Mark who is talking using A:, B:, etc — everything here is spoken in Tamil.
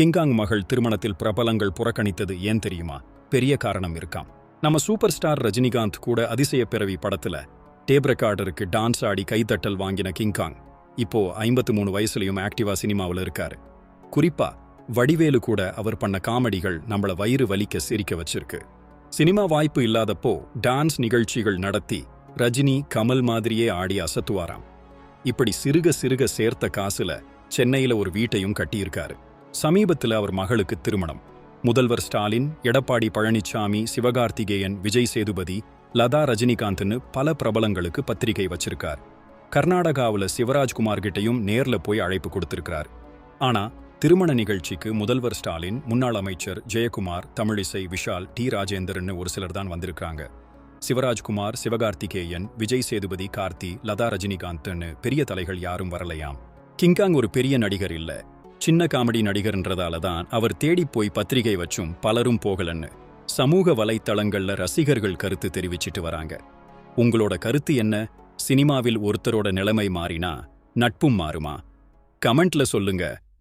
A: கிங்காங் மகள் திருமணத்தில் பிரபலங்கள் புறக்கணித்தது ஏன் தெரியுமா? பெரிய காரணம் இருக்காம். நம்ம சூப்பர் ஸ்டார் ரஜினிகாந்த் கூட அதிசய பிறவி படத்துல டேப் ரெக்கார்டருக்கு டான்ஸ் ஆடி கைத்தட்டல் வாங்கின கிங்காங். இப்போ ஐம்பத்து மூணு வயசுலயும் ஆக்டிவா சினிமாவில் இருக்காரு. குறிப்பா வடிவேலு கூட அவர் பண்ண காமெடிகள் நம்மள வயிறு வலிக்க சிரிக்க வச்சிருக்கு. சினிமா வாய்ப்பு இல்லாதப்போ டான்ஸ் நிகழ்ச்சிகள் நடத்தி ரஜினி கமல் மாதிரியே ஆடி அசத்துவாராம். இப்படி சிறுக சிறுக சேர்த்த காசுல சென்னையில ஒரு வீட்டையும் கட்டியிருக்காரு. சமீபத்துல அவர் மகளுக்கு திருமணம். முதல்வர் ஸ்டாலின் எடப்பாடி பழனிசாமி சிவகார்த்திகேயன் விஜய் சேதுபதி லதா ரஜினிகாந்த்னு பல பிரபலங்களுக்கு பத்திரிகை வச்சிருக்கார். கர்நாடகாவுல சிவராஜ்குமார் கிட்டயும் நேர்ல போய் அழைப்பு கொடுத்திருக்கிறார். ஆனா திருமண நிகழ்ச்சிக்கு முதல்வர் ஸ்டாலின் முன்னாள் அமைச்சர் ஜெயக்குமார் தமிழிசை விஷால் டி ராஜேந்தர்னு ஒரு சிலர் தான் வந்திருக்காங்க சிவராஜ்குமார் சிவகார்த்திகேயன் விஜய் சேதுபதி கார்த்தி லதா ரஜினிகாந்த்னு பெரிய தலைகள் யாரும் வரலையாம். கிங்காங் ஒரு பெரிய நடிகர் இல்ல. சின்ன காமெடி நடிகர்ன்றதால தான் அவர் தேடிப் போய் பத்திரிகை வச்சும் பலரும் போகலன்னு சமூக வலைத்தளங்கள்ல ரசிகர்கள் கருத்து தெரிவிச்சிட்டு வராங்க. உங்களோட கருத்து என்ன? சினிமாவில் ஒருத்தரோட நிலைமை மாறினா நட்பும் மாறுமா? கமெண்ட்ல சொல்லுங்க.